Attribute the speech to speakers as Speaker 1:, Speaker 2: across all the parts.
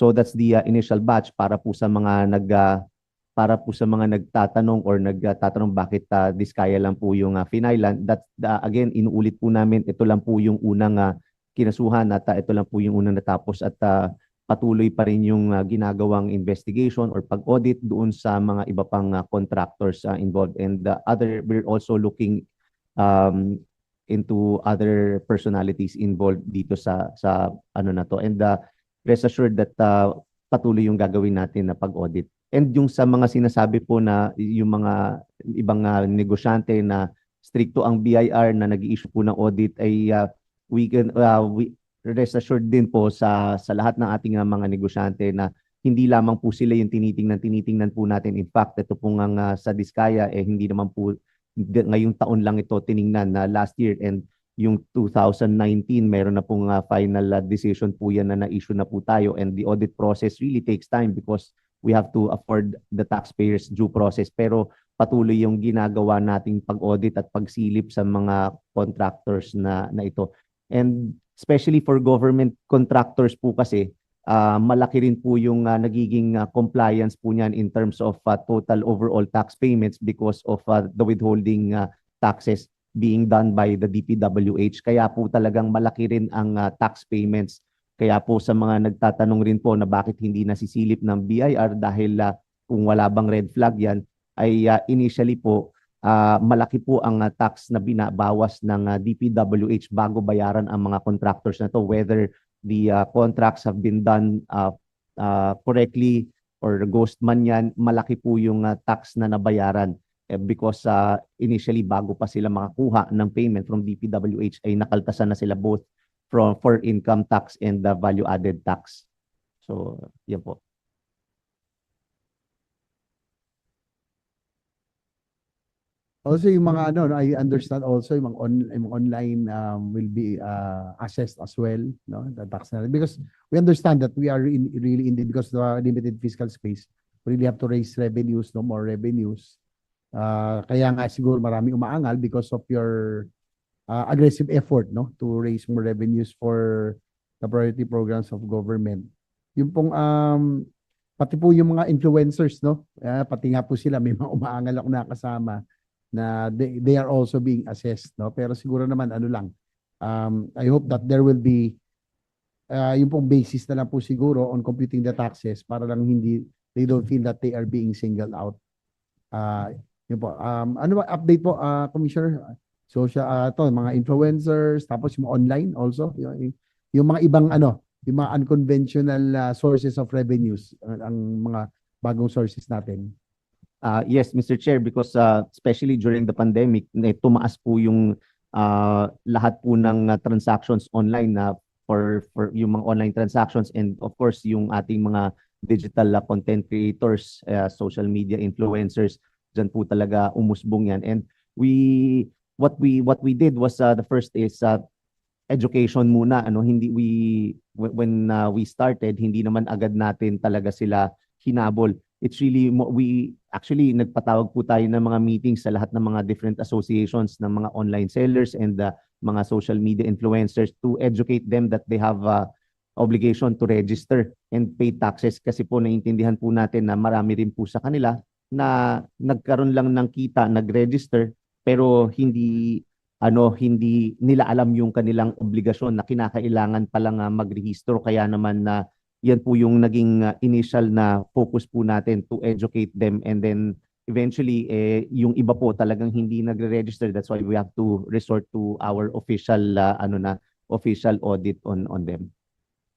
Speaker 1: So that's the uh, initial batch para po sa mga nag uh, para po sa mga nagtatanong or nagtatanong bakit uh, Diskaya lang po yung uh, finailan. That uh, again inuulit po namin ito lang po yung unang uh, kinasuhan at uh, ito lang po yung unang natapos at uh, patuloy pa rin yung uh, ginagawang investigation or pag-audit doon sa mga iba pang uh, contractors uh, involved and the other we're also looking um, into other personalities involved dito sa sa ano na to and uh, rest assured that uh, patuloy yung gagawin natin na pag-audit. And yung sa mga sinasabi po na yung mga ibang uh, negosyante na stricto ang BIR na nag-issue po ng audit ay uh, we can uh, we rest assured din po sa sa lahat ng ating uh, mga negosyante na hindi lamang po sila yung tinitingnan tinitingnan po natin. In fact ito po nga uh, sa Diskaya eh hindi naman po ngayong taon lang ito tiningnan na last year and yung 2019 meron na pong uh, final uh, decision po yan na na-issue na po tayo. And the audit process really takes time because we have to afford the taxpayers due process. Pero patuloy yung ginagawa nating pag-audit at pagsilip sa mga contractors na na ito. And especially for government contractors po kasi uh, malaki rin po yung uh, nagiging uh, compliance po niyan in terms of uh, total overall tax payments because of uh, the withholding uh, taxes being done by the DPWH. Kaya po talagang malaki rin ang uh, tax payments. Kaya po sa mga nagtatanong rin po na bakit hindi nasisilip ng BIR dahil uh, kung wala bang red flag yan, ay uh, initially po uh, malaki po ang uh, tax na binabawas ng uh, DPWH bago bayaran ang mga contractors na to whether the uh, contracts have been done uh, uh, correctly or ghost man yan, malaki po yung uh, tax na nabayaran eh, because uh, initially bago pa sila makakuha ng payment from DPWH ay nakaltasan na sila both from for income tax and the value added tax. So, yan po.
Speaker 2: Also yung mga ano, no, I understand also yung mga, on, yung mga online um, will be uh, assessed as well, no, the tax because we understand that we are in, really in the, because the limited fiscal space, we really have to raise revenues, no more revenues. Uh, kaya nga siguro marami umaangal because of your uh, aggressive effort, no, to raise more revenues for the priority programs of government. Yung pong um, pati po yung mga influencers, no, uh, pati nga po sila may mga umaangal ako nakasama na they, they are also being assessed no pero siguro naman ano lang um I hope that there will be uh, yung pong basis na lang po siguro on computing the taxes para lang hindi they don't feel that they are being singled out uh yun po um ano ba update po uh, commissioner social uh, to mga influencers tapos yung online also yung, yung mga ibang ano yung mga unconventional uh, sources of revenues uh, ang mga bagong sources natin
Speaker 1: Uh, yes, Mr. Chair, because uh, especially during the pandemic, eh, tumaas po yung uh, lahat po ng uh, transactions online na for for yung mga online transactions and of course yung ating mga digital uh, content creators, uh, social media influencers, diyan po talaga umusbong yan. And we what we what we did was uh, the first is uh, education muna ano hindi we when uh, we started hindi naman agad natin talaga sila hinabol it's really we actually nagpatawag po tayo ng mga meetings sa lahat ng mga different associations ng mga online sellers and the mga social media influencers to educate them that they have a obligation to register and pay taxes kasi po naiintindihan po natin na marami rin po sa kanila na nagkaroon lang ng kita, nag-register pero hindi ano hindi nila alam yung kanilang obligasyon na kinakailangan pa lang uh, magrehistro kaya naman na uh, yan po yung naging uh, initial na focus po natin to educate them and then eventually eh, yung iba po talagang hindi nagre-register that's why we have to resort to our official uh, ano na official audit on on them.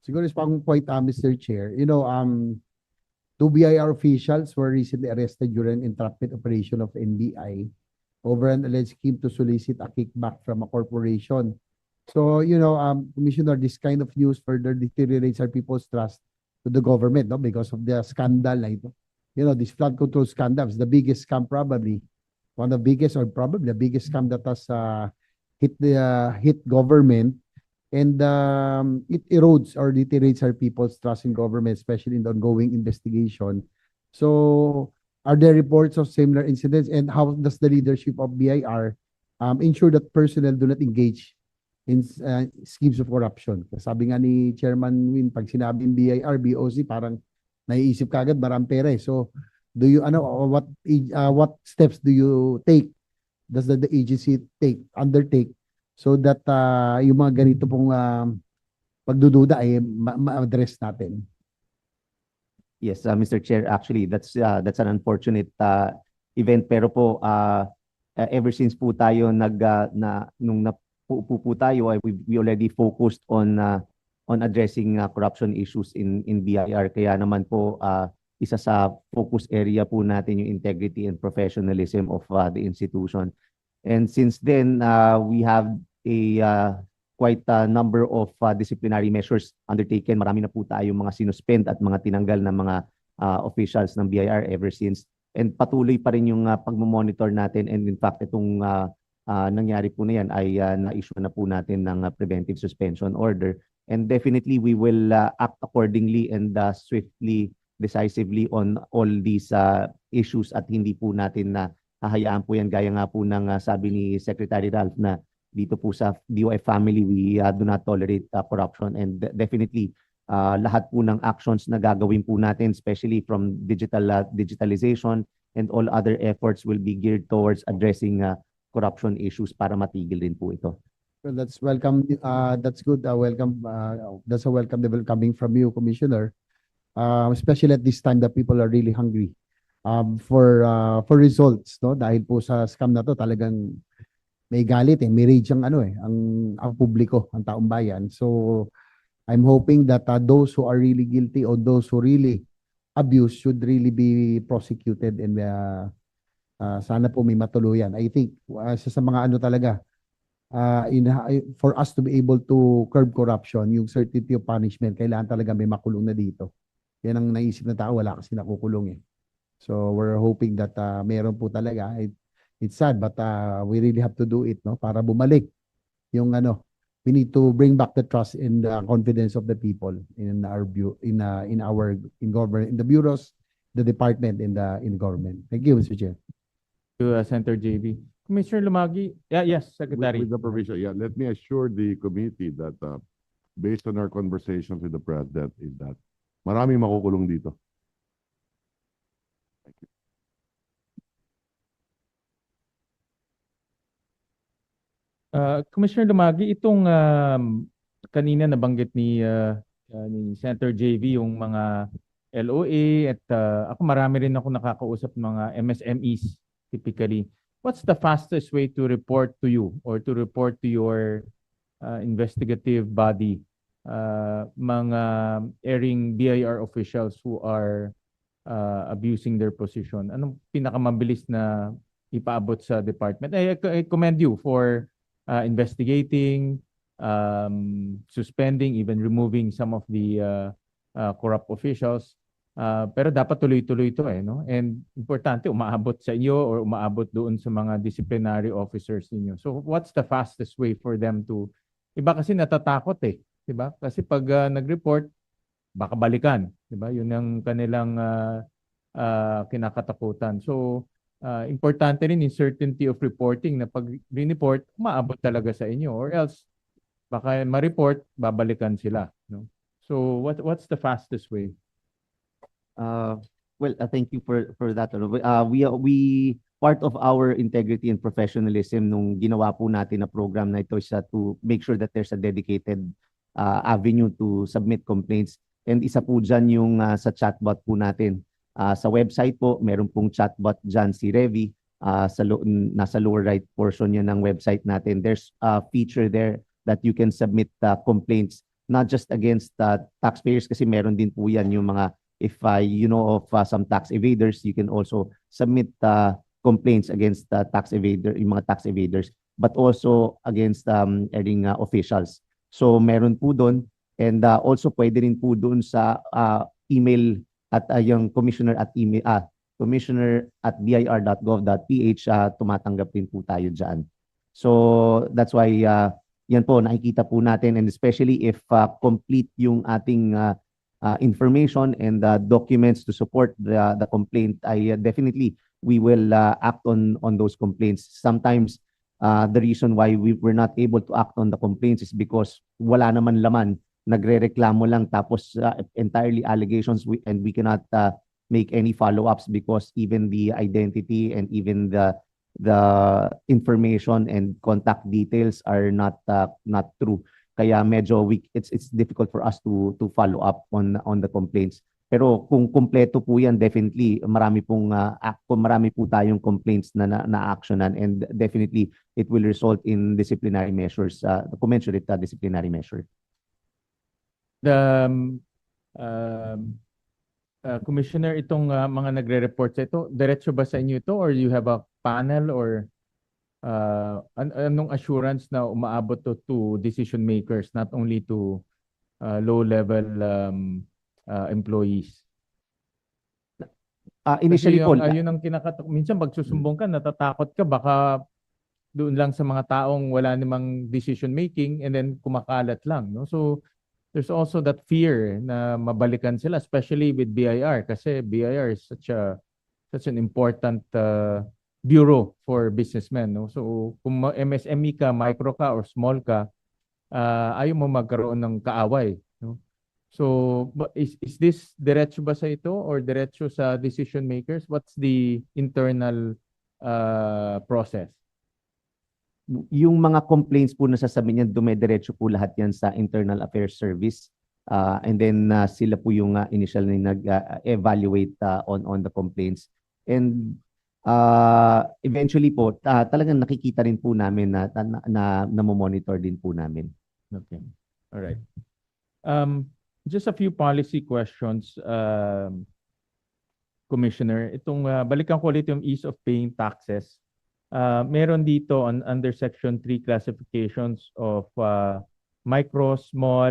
Speaker 2: Siguro is pang point uh, Mr. Chair. You know um two BIR officials were recently arrested during entrapment operation of NBI over an alleged scheme to solicit a kickback from a corporation So, you know, um, Commissioner, this kind of news further deteriorates our people's trust to the government, no? Because of the scandal na ito. You know, this flood control scandal is the biggest scam probably. One of the biggest or probably the biggest scam that has uh, hit the uh, hit government and um, it erodes or deteriorates our people's trust in government, especially in the ongoing investigation. So, are there reports of similar incidents and how does the leadership of BIR um, ensure that personnel do not engage in uh, schemes of corruption. Sabi nga ni Chairman Win, pag sinabing BIR, BOC, parang naiisip kagad marang pera eh. So, do you, ano, what, uh, what steps do you take? Does the, the agency take, undertake so that uh, yung mga ganito pong uh, pagdududa ay ma- ma-address natin?
Speaker 1: Yes, uh, Mr. Chair, actually that's uh, that's an unfortunate uh, event pero po uh, uh, ever since po tayo nag uh, na nung napupo po tayo ay we, we already focused on uh, on addressing uh, corruption issues in in BIR kaya naman po uh, isa sa focus area po natin yung integrity and professionalism of uh, the institution. And since then uh, we have a uh, quite a number of uh, disciplinary measures undertaken. Marami na po tayong mga sinuspend at mga tinanggal na mga uh, officials ng BIR ever since. And patuloy pa rin yung uh, pagmamonitor natin and in fact itong uh, uh, nangyari po na yan ay uh, na-issue na po natin ng uh, preventive suspension order. And definitely we will uh, act accordingly and uh, swiftly, decisively on all these uh, issues at hindi po natin na hahayaan po yan gaya nga po ng uh, sabi ni Secretary Ralph na dito po sa DOF family, we uh, do not tolerate uh, corruption and de- definitely uh, lahat po ng actions na gagawin po natin, especially from digital uh, digitalization and all other efforts will be geared towards addressing uh, corruption issues para matigil din po ito.
Speaker 2: Well, that's welcome. Uh, that's good. Uh, welcome. Uh, that's a welcome level coming from you, Commissioner. Uh, especially at this time that people are really hungry um, for uh, for results, no? Dahil po sa scam na to, talagang may galit eh, may rage ang ano eh, ang ang publiko, ang taong bayan. So I'm hoping that uh, those who are really guilty or those who really abuse should really be prosecuted and uh, uh, sana po may matuluyan. I think uh, sa, mga ano talaga uh, in, for us to be able to curb corruption, yung certainty of punishment, kailangan talaga may makulong na dito. Yan ang naisip na tao, wala kasi nakukulong eh. So we're hoping that uh, meron po talaga. It, it's sad but uh, we really have to do it no para bumalik yung ano we need to bring back the trust and the confidence of the people in our bu- in uh, in our in government in the bureaus the department in the in government thank you Mr. Chair
Speaker 3: to uh, Senator JB. Commissioner Lumagi, yeah, yes,
Speaker 4: With,
Speaker 3: Secretary.
Speaker 4: with the provision, yeah, let me assure the committee that, uh, based on our conversations with the president, is that maraming makukulong dito.
Speaker 3: Uh, Commissioner Lumagi, itong um, kanina nabanggit ni uh, uh, ni Senator JV yung mga LOA at uh, ako marami rin ako nakakausap mga MSMEs typically. What's the fastest way to report to you or to report to your uh, investigative body uh, mga airing BIR officials who are uh, abusing their position? Anong pinakamabilis na ipaabot sa department? I, I commend you for uh, investigating, um, suspending, even removing some of the uh, uh, corrupt officials. Uh, pero dapat tuloy-tuloy ito eh, no? And importante, umaabot sa inyo or umaabot doon sa mga disciplinary officers ninyo. So what's the fastest way for them to... Iba kasi natatakot eh, di ba? Kasi pag uh, nag-report, baka balikan, di ba? Yun ang kanilang uh, uh, kinakatakutan. So uh, importante rin yung certainty of reporting na pag report maabot talaga sa inyo or else baka ma-report, babalikan sila. No? So what what's the fastest way?
Speaker 1: Uh, well, uh, thank you for for that. Uh, we we part of our integrity and professionalism nung ginawa po natin na program na ito is uh, to make sure that there's a dedicated uh, avenue to submit complaints. And isa po dyan yung uh, sa chatbot po natin. Uh, sa website po, meron pong chatbot dyan si Revi. Uh, sa lo- nasa lower right portion yan ng website natin. There's a feature there that you can submit uh, complaints not just against uh, taxpayers kasi meron din po yan yung mga if uh, you know of uh, some tax evaders, you can also submit uh, complaints against uh, tax evader, yung mga tax evaders, but also against um, erring uh, officials. So meron po doon and uh, also pwede rin po doon sa uh, email at uh, yung commissioner at email ah commissioner at bir.gov.ph uh, tumatanggap din po tayo diyan. So that's why uh, yan po nakikita po natin and especially if uh, complete yung ating uh, uh, information and uh, documents to support the the complaint I uh, definitely we will uh, act on on those complaints sometimes uh, the reason why we were not able to act on the complaints is because wala naman laman, nagrereklamo lang tapos uh, entirely allegations we, and we cannot uh, make any follow-ups because even the identity and even the the information and contact details are not uh, not true. Kaya medyo we, it's it's difficult for us to to follow up on on the complaints. Pero kung kumpleto po yan, definitely marami pong uh, marami po tayong complaints na na, na actionan and definitely it will result in disciplinary measures, uh, commensurate uh, disciplinary measure.
Speaker 3: The um, um, uh, Commissioner, itong uh, mga nagre-report sa ito, diretso ba sa inyo ito or you have a panel or uh, an- anong assurance na umaabot to to decision makers, not only to uh, low-level um, uh, employees?
Speaker 1: Uh,
Speaker 3: Kasi
Speaker 1: initially po,
Speaker 3: ayun ang kinakatak. Minsan pag susumbong ka, natatakot ka, baka doon lang sa mga taong wala namang decision making and then kumakalat lang. No? So there's also that fear na mabalikan sila, especially with BIR kasi BIR is such a such an important uh, bureau for businessmen. No? So kung MSME ka, micro ka, or small ka, uh, ayaw mo magkaroon ng kaaway. No? So, is is this diretso ba sa ito or diretso sa decision makers? What's the internal uh, process?
Speaker 1: Yung mga complaints po na sasabihin niyan, dumediretso po lahat yan sa Internal Affairs Service. Uh, and then uh, sila po yung uh, initial na nag-evaluate uh, on on the complaints. And uh, eventually po, uh, talagang nakikita rin po namin na na, na, na din po namin.
Speaker 3: Okay. All right. Um, just a few policy questions, um, Commissioner. Itong uh, balikan ko ulit yung ease of paying taxes. Uh, meron dito on under section 3 classifications of uh, micro, small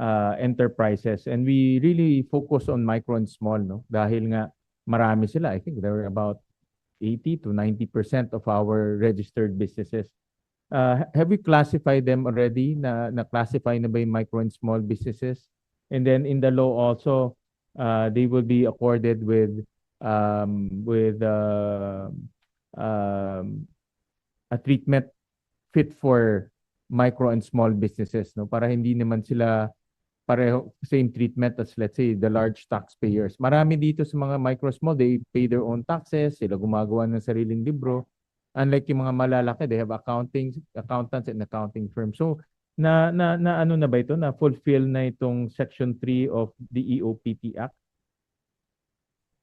Speaker 3: uh, enterprises and we really focus on micro and small no dahil nga marami sila. I think there are about 80 to 90% of our registered businesses. Uh, ha- have we classified them already? Na, na-classify na ba yung micro and small businesses? And then in the law also, uh, they will be accorded with um, with uh, um, a treatment fit for micro and small businesses, no? Para hindi naman sila pareho same treatment as let's say the large taxpayers. Marami dito sa mga micro small, they pay their own taxes, sila gumagawa ng sariling libro. Unlike yung mga malalaki, they have accounting accountants and accounting firms. So na na na ano na ba ito na fulfill na itong section 3 of the E EOPT Act?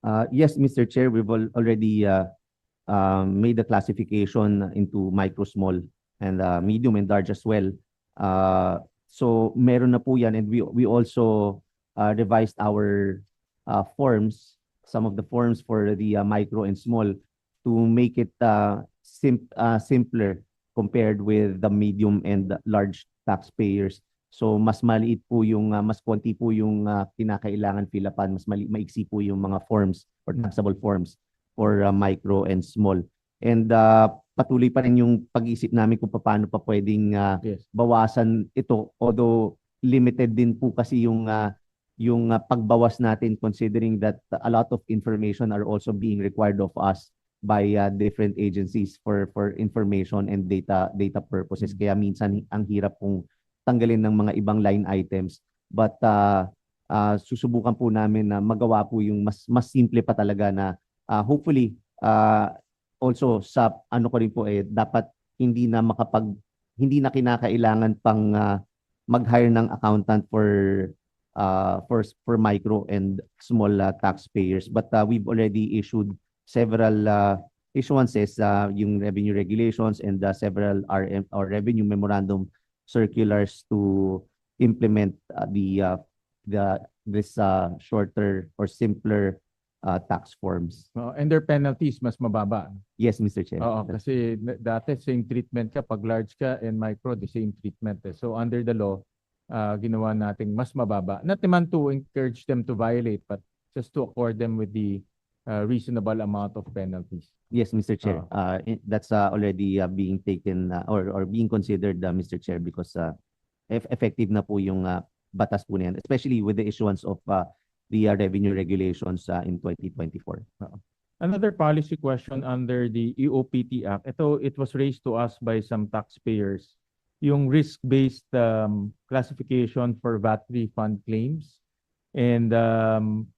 Speaker 1: Uh, yes, Mr. Chair, we've al- already uh, um, made the classification into micro, small, and uh, medium and large as well. Uh, so meron na po yan and we we also uh, revised our uh, forms, some of the forms for the uh, micro and small to make it uh, sim uh, simpler compared with the medium and large taxpayers. So mas maliit po yung uh, mas konti po yung uh, kinakailangan filapan, mas mali maiksi po yung mga forms or taxable forms for uh, micro and small. And uh, patuloy pa rin yung pag-isip namin kung paano pa pwedeng uh,
Speaker 3: Yes.
Speaker 1: bawasan ito although limited din po kasi yung uh, yung uh, pagbawas natin considering that a lot of information are also being required of us by uh, different agencies for for information and data data purposes
Speaker 3: Mm.
Speaker 1: kaya minsan ang hirap pong tanggalin ng mga ibang line items but uh, uh, susubukan po namin na magawa po yung mas mas simple pa talaga na uh, hopefully uh, also sa ano ko rin po eh dapat hindi na makapag hindi na kinakailangan pang uh, mag-hire ng accountant for uh, for for micro and small uh, taxpayers. But uh, we've already issued several uh, issuances uh, yung revenue regulations and uh, several RM or revenue memorandum circulars to implement uh, the uh, the this uh, shorter or simpler uh, tax forms.
Speaker 3: Oh, and their penalties mas mababa.
Speaker 1: Yes, Mr. Chair.
Speaker 3: Oo, kasi na- dati same treatment ka pag large ka and micro the same treatment. eh. So under the law, uh, ginawa nating mas mababa. Not naman to encourage them to violate but just to accord them with the uh, reasonable amount of penalties.
Speaker 1: Yes, Mr. Chair. Uh, i- that's uh, already uh, being taken uh, or or being considered, uh, Mr. Chair, because uh, eff- effective na po yung uh, batas po niyan, especially with the issuance of uh, the uh, revenue regulations uh, in 2024.
Speaker 3: Another policy question under the EOPT Act. Ito, it was raised to us by some taxpayers. Yung risk-based um, classification for VAT refund claims. And um,